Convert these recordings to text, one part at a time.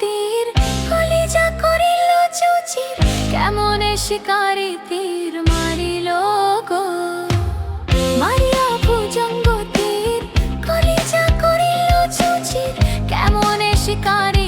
তীর কলিজা করিল চুচির, কেমন শিকারি তীর মারিল গো? মারিয়া ভুজঙ্গ তীর, কলিজা করিল চুচির, কেমন শিকারি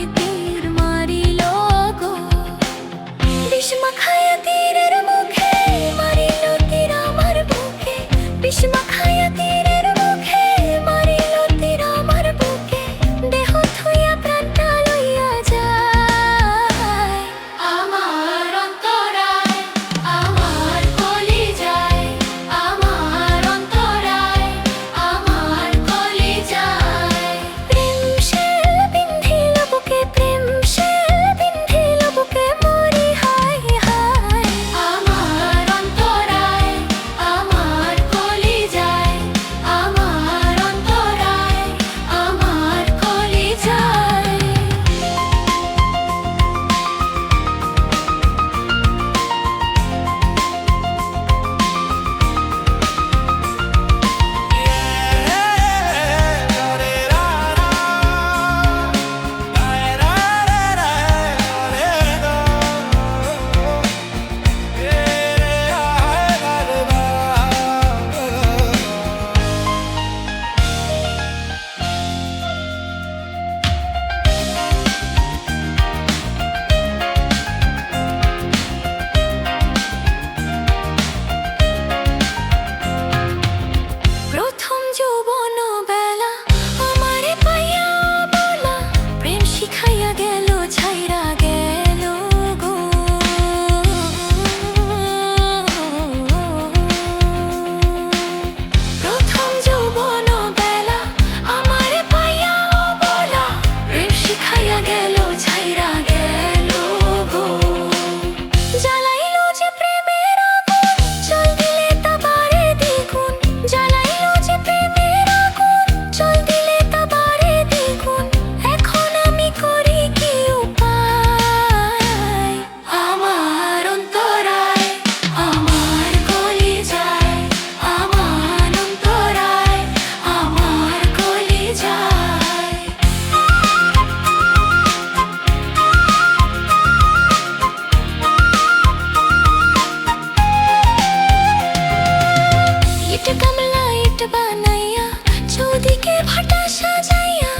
ছোট গামলা ইট বানাইয়া চৌদিকে ভাটা সাজাইয়া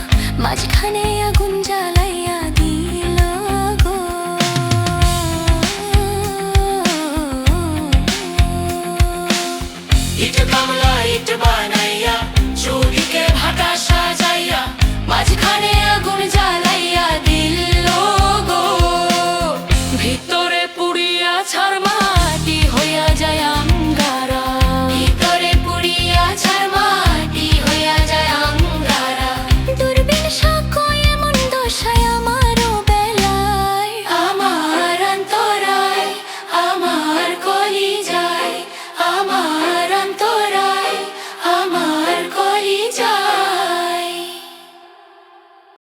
মাঝখানে আগুন জ্বালাইয়া দিল গো ইট গামলা ইট বানাইয়া চৌদিকে ভাটা সাজাইয়া